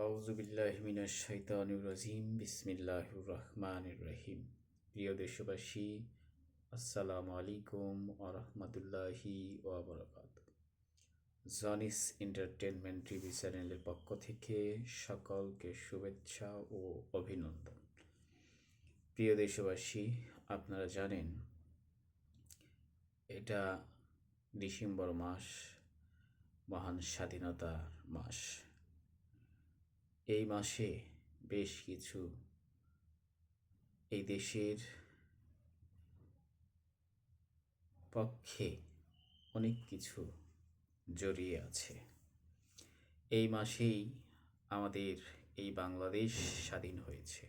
আউজুবিল্লাহ মিনাশ শাইতানির রাজিম, বিসমিল্লাহির রহমানির রহিম। প্রিয় দেশবাসী, আসসালামু আলাইকুম ওয়া বারাকাতুহু। জনিস এন্টারটেনমেন্ট টিভি চ্যানেলের পক্ষ থেকে সকলকে শুভেচ্ছা ও অভিনন্দন। প্রিয় দেশবাসী, আপনারা জানেন, এটা ডিসেম্বর মাস, মহান স্বাধীনতার মাস। এই মাসে বেশ কিছু এই দেশের পক্ষে অনেক কিছু জড়িয়ে আছে। এই মাসেই আমাদের এই বাংলাদেশ স্বাধীন হয়েছে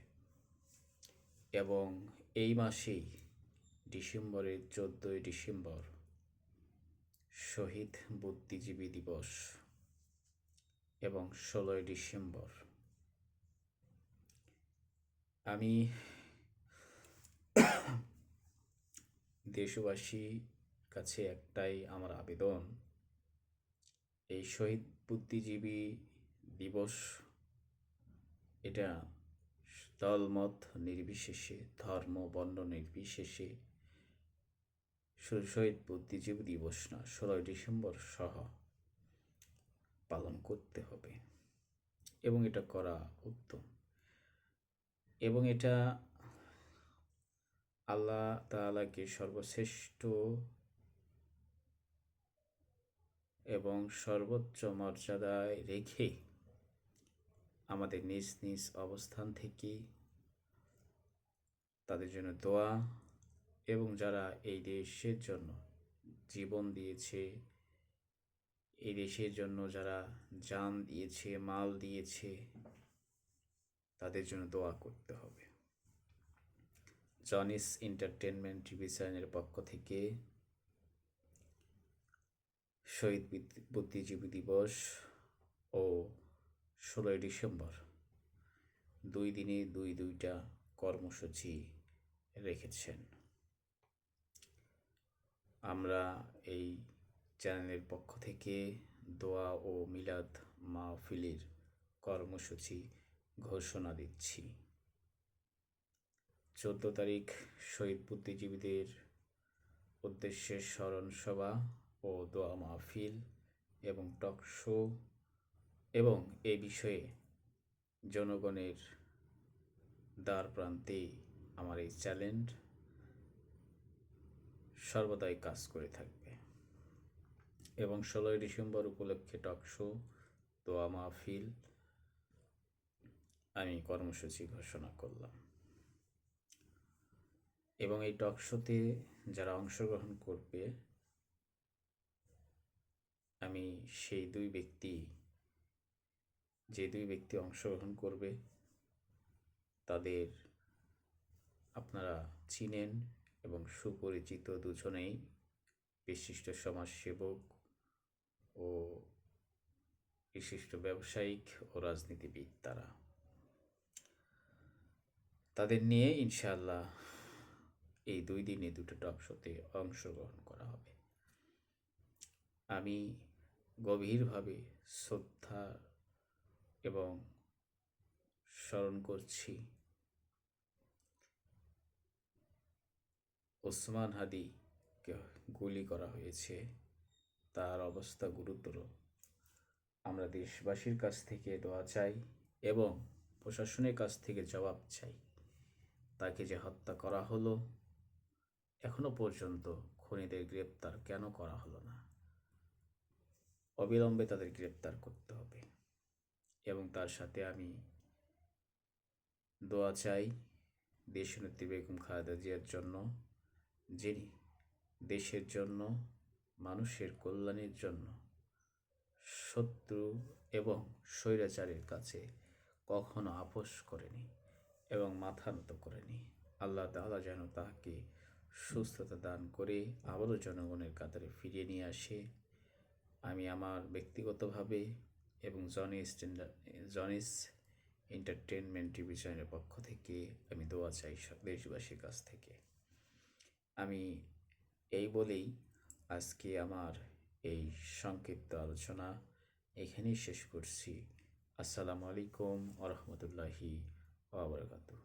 এবং এই মাসেই ডিসেম্বরের চোদ্দোই ডিসেম্বর শহীদ বুদ্ধিজীবী দিবস এবং ষোলোই ডিসেম্বর আমি দেশবাসীর কাছে একটাই আমার আবেদন, এই শহীদ বুদ্ধিজীবী দিবস এটা দলমত নির্বিশেষে, ধর্ম, বর্ণ নির্বিশেষে শহীদ বুদ্ধিজীবী দিবস না, ষোলোই ডিসেম্বর সহ পালন করতে হবে এবং এটা করা উত্তম। এবং এটা আল্লাহ তাআলাকে সর্বশ্রেষ্ঠ এবং সর্বোচ্চ মর্যাদায় রেখে আমাদের নিজ নিজ অবস্থান থেকে তাদের জন্য দোয়া এবং যারা এই দেশের জন্য জীবন দিয়েছে, এই দেশের জন্য যারা জান দিয়েছে, মাল দিয়েছে তাদের জন্য দোয়া করতে হবে। জনিস এন্টারটেনমেন্ট টিভি চ্যানেলের পক্ষ থেকে শহীদ বুদ্ধিজীবী দিবস ও ষোলোই ডিসেম্বর। দুই দিনে দুই দুইটা কর্মসূচি রেখেছেন। আমরা এই চ্যানেলের পক্ষ থেকে দোয়া ও মিলাদ মাহফিলের কর্মসূচি ঘোষণা দিচ্ছি। চোদ্দ তারিখ শহীদ বুদ্ধিজীবীদের উদ্দেশ্যে স্মরণ সভা ও দোয়া মাহফিল এবং টক শো এবং এ বিষয়ে জনগণের দ্বার প্রান্তে আমার এই চ্যালেঞ্জ সর্বদাই কাজ করে থাকবে। এবং ষোলোই ডিসেম্বর উপলক্ষে টক শো, দোয়া মাহফিল আমি কর্মসূচি ঘোষণা করলাম। এবং এই টক শোতে যারা অংশগ্রহণ করবে, আমি সেই দুই ব্যক্তি, যে দুই ব্যক্তি অংশগ্রহণ করবে, তাদের আপনারা চিনেন এবং সুপরিচিত দুজনেই বিশিষ্ট সমাজসেবক ও বিশিষ্ট ব্যবসায়িক ও রাজনীতিবিদ তারা। তাদের নিয়ে ইনশাল্লাহ এই দুই দিনে দুটো টক শোতে অংশগ্রহণ করা হবে। আমি গভীরভাবে শ্রদ্ধা এবং স্মরণ করছি ওসমান হাদিকে গুলি করা হয়েছে, তার অবস্থা গুরুতর। আমরা দেশবাসীর কাছ থেকে দোয়া চাই এবং প্রশাসনের কাছ থেকে জবাব চাই। তাকে যে হত্যা করা হলো, এখনও পর্যন্ত খুনিদের গ্রেপ্তার কেন করা হলো না? অবিলম্বে তাদের গ্রেপ্তার করতে হবে। এবং তার সাথে আমি দোয়া চাই দেশনেত্রী বেগম খালেদা জিয়ার জন্য, যিনি দেশের জন্য, মানুষের কল্যাণের জন্য শত্রু এবং স্বৈরাচারের কাছে কখনো আপোষ করেনি। এবং মাথা নত করেনি আল্লাহ তাআলা যেন তাহাকে সুস্থতা দান করে আবারও জনগণের কাতারে ফিরিয়ে নিয়ে আসে। আমি আমার ব্যক্তিগতভাবে এবং জনিস জনিস এন্টারটেনমেন্ট টিভি চ্যানেলের পক্ষ থেকে আমি দোয়া চাই দেশবাসীর কাছ থেকে। আমি এই বলেই আজকে আমার এই সংক্ষিপ্ত আলোচনা এখানেই শেষ করছি। আসসালামু আলাইকুম wabarakatuh